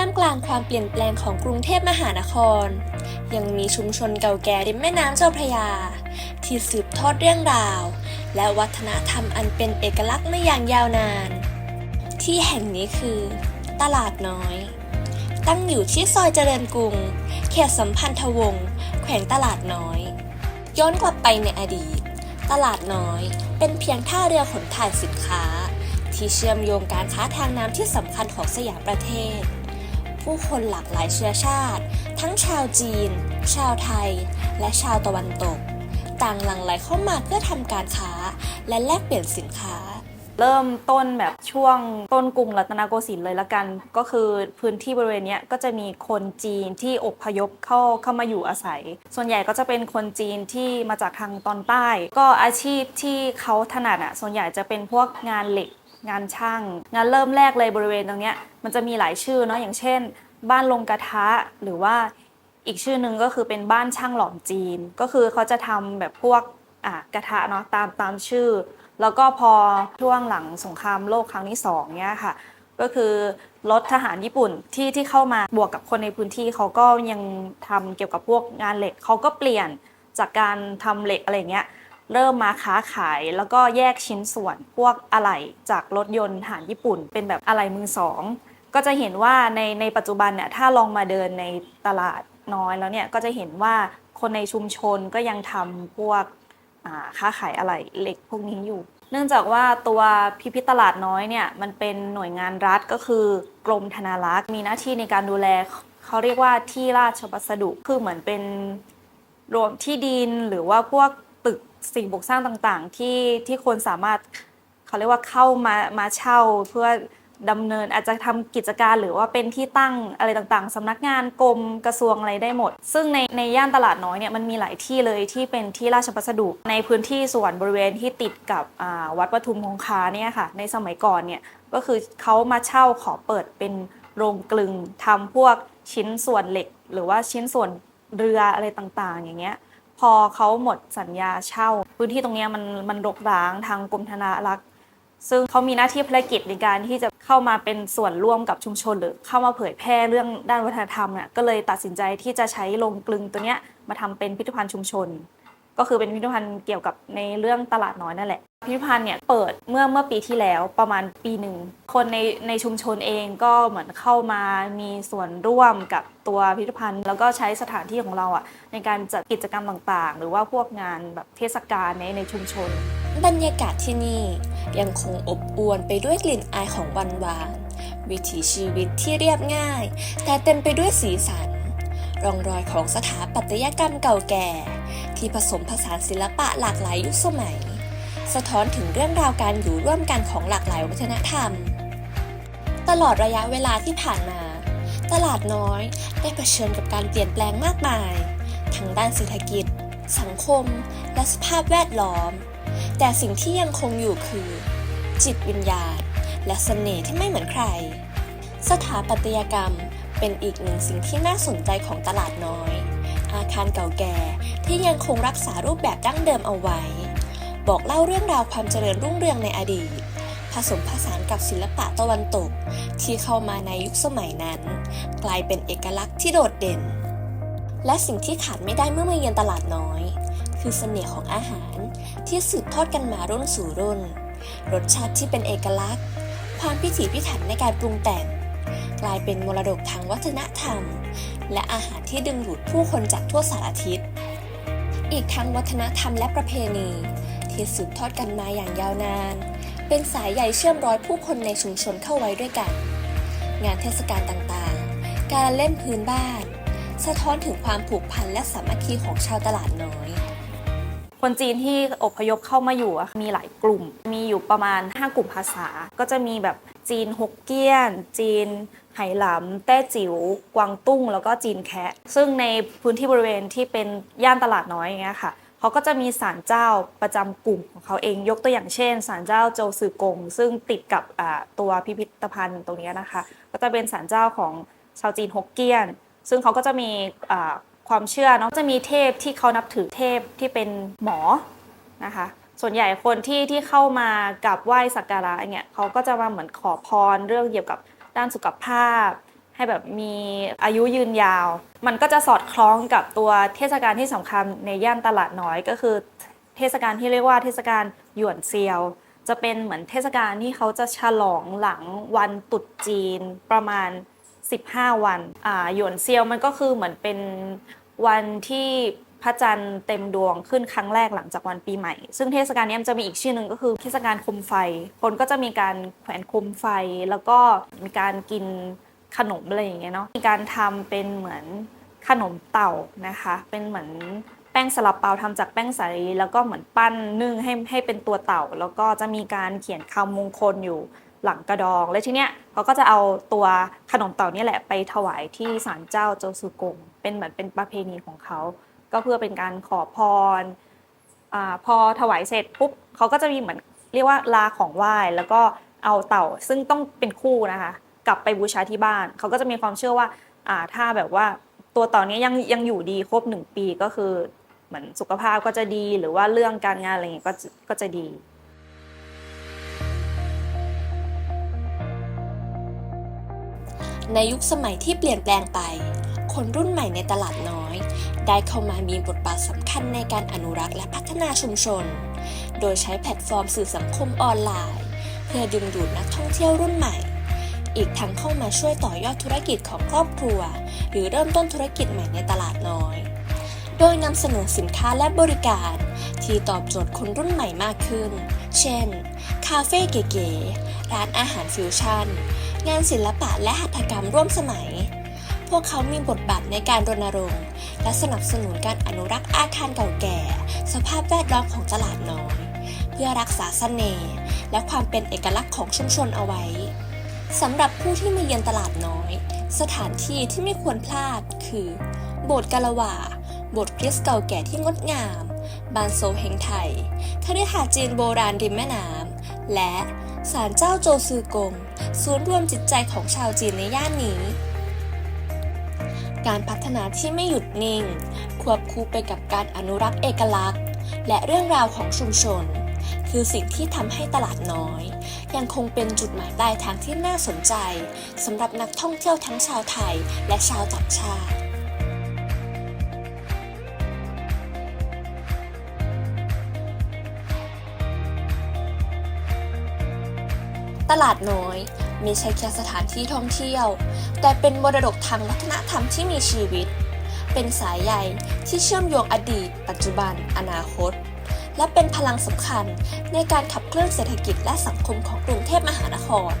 ท่ามกลางความเปลี่ยนแปลงของกรุงเทพมหานคร ยังมีชุมชนเก่าแก่ริมแม่น้ำเจ้าพระยา ที่สืบทอดเรื่องราว และวัฒนธรรมอันเป็นเอกลักษณ์มาอย่างยาวนาน ที่แห่งนี้คือ ตลาดน้อย ตั้งอยู่ที่ซอยเจริญกรุง เขตสัมพันธวงศ์แขวงตลาดน้อย ย้อนกลับไปในอดีต ตลาดน้อยเป็นเพียงท่าเรือขนถ่ายสินค้าที่เชื่อมโยงการค้าทางน้ำที่สำคัญของสยามประเทศ ผู้คนหลากหลายเชื้อชาติ ทั้งชาวจีน ชาวไทย และชาวตะวันตก ต่างหลั่งไหลเข้ามาเพื่อทำการค้า และแลกเปลี่ยนสินค้าเริ่มต้นแบบช่วงต้นกรุงรัตนโกสินทร์เลยละกัน ก็คือพื้นที่บริเวณนี้ก็จะมีคนจีนที่อพยพเข้าเข้ามาอยู่อาศัย ส่วนใหญ่ก็จะเป็นคนจีนที่มาจากทางตอนใต้ ก็อาชีพที่เขาถนัดอะส่วนใหญ่จะเป็นพวกงานเหล็ก งานช่าง งานเริ่มแรกเลยบริเวณตรงเนี้ยมันจะมีหลายชื่อเนาะอย่างเช่น บ้านลงกระทะหรือว่าอีกชื่อหนึ่งก็คือเป็นบ้านช่างหลอมจีน ก็คือเขาจะทำแบบพวกอะกระทะเนาะตามตามชื่อ แล้วก็พอช่วงหลังสงครามโลกครั้งที่สองเนี้ยค่ะก็คือรถทหารญี่ปุ่นที่ที่เข้ามาบวกกับคนในพื้นที่เขาก็ยังทำเกี่ยวกับพวกงานเหล็กเขาก็เปลี่ยนจากการทำเหล็กอะไรเงี้ย เริ่มมาค้าขายแล้วก็แยกชิ้นส่วนพวกอะไหล่จากรถยนต์ทหารญี่ปุ่น เป็นแบบอะไหล่มือสองก็จะเห็นว่าในในปัจจุบันเนี่ยถ้าลองมาเดินในตลาดน้อยแล้วเนี่ยก็จะเห็นว่าคนในชุมชนก็ยังทำพวกค้าขายอะไหล่เหล็กพวกนี้อยู่ เนื่องจากว่าตัวพิพิธตลาดน้อยเนี่ยมันเป็นหน่วยงานรัฐก็คือกรมธนารักษ์มีหน้าที่ในการดูแลเขาเรียกว่าที่ราชบัสดุคือเหมือนเป็นรวมที่ดินหรือว่าพวก ตึกสิ่งปลูกสร้างต่างๆ ที่ที่คนสามารถเขาเรียกว่าเข้ามามาเช่าเพื่อดำเนินอาจจะทำกิจการหรือว่าเป็นที่ตั้งอะไรต่างๆสำนักงานกรมกระทรวงอะไรได้หมด ซึ่งในในย่านตลาดน้อยเนี่ยมันมีหลายที่เลยที่เป็นที่ราชพัสดุ ในพื้นที่ส่วนบริเวณที่ติดกับวัดปทุมคงคาเนี่ยค่ะ ในสมัยก่อนเนี่ยก็คือเขามาเช่าขอเปิดเป็นโรงกลึงทำพวกชิ้นส่วนเหล็ก หรือว่าชิ้นส่วนเรืออะไรต่างๆ อย่างเงี้ย พอเขาหมดสัญญาเช่า พื้นที่ตรงนี้มันมันรกร้างทางกรมธนารักษ์ซึ่งเขามีหน้าที่ภารกิจในการที่จะเข้ามาเป็นส่วนร่วมกับชุมชน หรือเข้ามาเผยแพร่เรื่องด้านวัฒนธรรมเนี่ยก็เลยตัดสินใจที่จะใช้โรงกลึงตัวเนี้ยมาทำเป็นพิพิธภัณฑ์ชุมชน ก็คือเป็นพิพิธภัณฑ์เกี่ยวกับในเรื่องตลาดน้อยนั่นแหละ พิพิธภัณฑ์เนี่ยเปิดเมื่อเมื่อปีที่แล้วประมาณปีหนึ่ง คนในในชุมชนเองก็เหมือนเข้ามามีส่วนร่วมกับตัวพิพิธภัณฑ์ แล้วก็ใช้สถานที่ของเราอะในการจัดกิจกรรมต่างๆ หรือว่าพวกงานแบบเทศกาลในในชุมชน บรรยากาศที่นี่ยังคงอบอวลไปด้วยกลิ่นอายของวันวานวิถีชีวิตที่เรียบง่าย แต่เต็มไปด้วยสีสัน ร่องรอยของสถาปัตยกรรมเก่าแก่ ที่ผสมผสานศิลปะหลากหลายยุคสมัย สะท้อนถึงเรื่องราวการอยู่ร่วมกันของหลากหลายวัฒนธรรม ตลอดระยะเวลาที่ผ่านมา ตลาดน้อยได้เผชิญกับการเปลี่ยนแปลงมากมาย ทั้งด้านเศรษฐกิจ สังคม และสภาพแวดล้อม แต่สิ่งที่ยังคงอยู่คือ จิตวิญญาณ และเสน่ห์ที่ไม่เหมือนใคร สถาปัตยกรรม เป็นอีกหนึ่งสิ่งที่น่าสนใจของตลาดน้อย อาคารเก่าแก่ที่ยังคงรักษารูปแบบดั้งเดิมเอาไว้ บอกเล่าเรื่องราวความเจริญรุ่งเรืองในอดีต ผสมผสานกับศิลปะตะวันตก ที่เข้ามาในยุคสมัยนั้น กลายเป็นเอกลักษณ์ที่โดดเด่น และสิ่งที่ขาดไม่ได้เมื่อมาเยือนตลาดน้อย คือเสน่ห์ของอาหารที่สืบทอดกันมารุ่นสู่รุ่น รสชาติที่เป็นเอกลักษณ์ ความพิถีพิถันในการปรุงแต่ง กลายเป็นมรดกทางวัฒนธรรม และอาหารที่ดึงดูดผู้คนจากทั่วสารทิศ อีกทั้งวัฒนธรรมและประเพณี ที่สืบทอดกันมาอย่างยาวนาน เป็นสายใยเชื่อมร้อยผู้คนในชุมชนเข้าไว้ด้วยกัน งานเทศกาลต่างๆ การเล่นพื้นบ้าน สะท้อนถึงความผูกพันและสามัคคีของชาวตลาดน้อยคนจีนที่อพยพเข้ามาอยู่มีหลายกลุ่ม มีอยู่ประมาณ 5 กลุ่มภาษา ก็จะมีแบบจีนฮกเกี้ยน จีน ไหหลำแต้จิ๋วกวางตุ้ง แล้วก็จีนแคะซึ่งในพื้นที่บริเวณที่เป็นย่านตลาดน้อยอย่างเงี้ยค่ะเขาก็จะมีศาลเจ้าประจำกลุ่มของเขาเองยกตัวอย่างเช่นศาลเจ้าโจซือกง ซึ่งติดกับตัวพิพิธภัณฑ์ตรงนี้นะคะ ก็จะเป็นศาลเจ้าของชาวจีนฮกเกี้ยน ซึ่งเขาก็จะมีความเชื่อเนาะจะมีเทพที่เขานับถือเทพที่เป็นหมอนะคะส่วนใหญ่คนที่ที่เข้ามากับไหว้สักการะอย่างเงี้ยเขาก็จะมาเหมือนขอพรเรื่องเกี่ยวกับ ด้านสุขภาพ ให้แบบมีอายุยืนยาว มันก็จะสอดคล้องกับตัวเทศกาลที่สำคัญในย่านตลาดน้อยก็คือ เทศกาลที่เรียกว่าเทศกาลหยวนเซียว จะเป็นเหมือนเทศกาลที่เขาจะฉลองหลังวันตรุษจีนประมาณ 15 วันอ่าหยวนเซียวมันก็คือเหมือนเป็นวันที่ ระจันทร์เต็มดวงขึ้นครั้งแรกหลังจากวันปีใหม่ ซึ่งเทศกาลนี้มันจะมีอีกชื่อหนึ่งก็คือเทศกาลคมไฟ คนก็จะมีการแขวนคมไฟ แล้วก็มีการกินขนมอะไรอย่างเงี้ยเนาะมีการทำเป็นเหมือนขนมเต่านะคะ เป็นเหมือนแป้งสลับเปาทำจากแป้งสาลีแล้วก็เหมือนปั้นนึ่งให้ให้เป็นตัวเต่า แล้วก็จะมีการเขียนคำมงคลอยู่หลังกระดอง และทีเนี้ยเขาก็จะเอาตัวขนมเต่านี่แหละไปถวายที่ศาลเจ้าโจซุกงเป็นเหมือนเป็นประเพณีของเขา ก็เพื่อเป็นการขอพรอพอถวายเสร็จปุ๊บเขาก็จะมีเหมือนเรียกว่าลาของไหว้แล้วก็เอาเต่าซึ่งต้องเป็นคู่นะคะ กลับไปบูชาที่บ้าน เขาก็จะมีความเชื่อว่าถ้าแบบว่าตัวเต่านี้ยังยังอยู่ดีครบหนึ่งปีก็คือเหมือนสุขภาพก็จะดีหรือว่าเรื่องการงานอะไรอย่างเงี้ยก็จะก็จะดีในยุคสมัยที่เปลี่ยนแปลงไป คนรุ่นใหม่ในตลาดน้อย ได้เข้ามามีบทบาทสำคัญในการอนุรักษ์และพัฒนาชุมชน โดยใช้แพลตฟอร์มสื่อสังคมออนไลน์ เพื่อดึงดูดนักท่องเที่ยวรุ่นใหม่ อีกทั้งเข้ามาช่วยต่อยอดธุรกิจของครอบครัว หรือเริ่มต้นธุรกิจใหม่ในตลาดน้อย โดยนำเสนอสินค้าและบริการ ที่ตอบโจทย์คนรุ่นใหม่มากขึ้น เช่น คาเฟ่เก๋ๆ ร้านอาหารฟิวชั่น งานศิลปะและหัตถกรรมร่วมสมัย พวกเขามีบทบาทในการรณรงค์ และสนับสนุนการอนุรักษ์อาคารเก่าแก่ สภาพแวดล้อมของตลาดน้อย เพื่อรักษาเสน่ห์และความเป็นเอกลักษณ์ของชุมชนเอาไว้สำหรับผู้ที่มาเยือนตลาดน้อย สถานที่ที่ไม่ควรพลาดคือ โบสถ์กาละวาโบสถ์คริสต์เก่าแก่ที่งดงาม บานโซเฮงไทยคฤหาสน์จีนโบราณริมแม่น้ำและศาลเจ้าโจซือกง ศูนย์รวมจิตใจของชาวจีนในย่านนี้ การพัฒนาที่ไม่หยุดนิ่ง ควบคู่ไปกับการอนุรักษ์เอกลักษณ์ และเรื่องราวของชุมชน คือสิ่งที่ทำให้ตลาดน้อย ยังคงเป็นจุดหมายปลายทางที่น่าสนใจสำหรับนักท่องเที่ยวทั้งชาวไทยและชาวต่างชาติตลาดน้อย ไม่ใช่แค่สถานที่ท่องเที่ยว แต่เป็นมรดกทางวัฒนธรรมที่มีชีวิต เป็นสายใยที่เชื่อมโยงอดีต ปัจจุบัน อนาคต และเป็นพลังสำคัญในการขับเคลื่อนเศรษฐกิจและสังคมของกรุงเทพมหานคร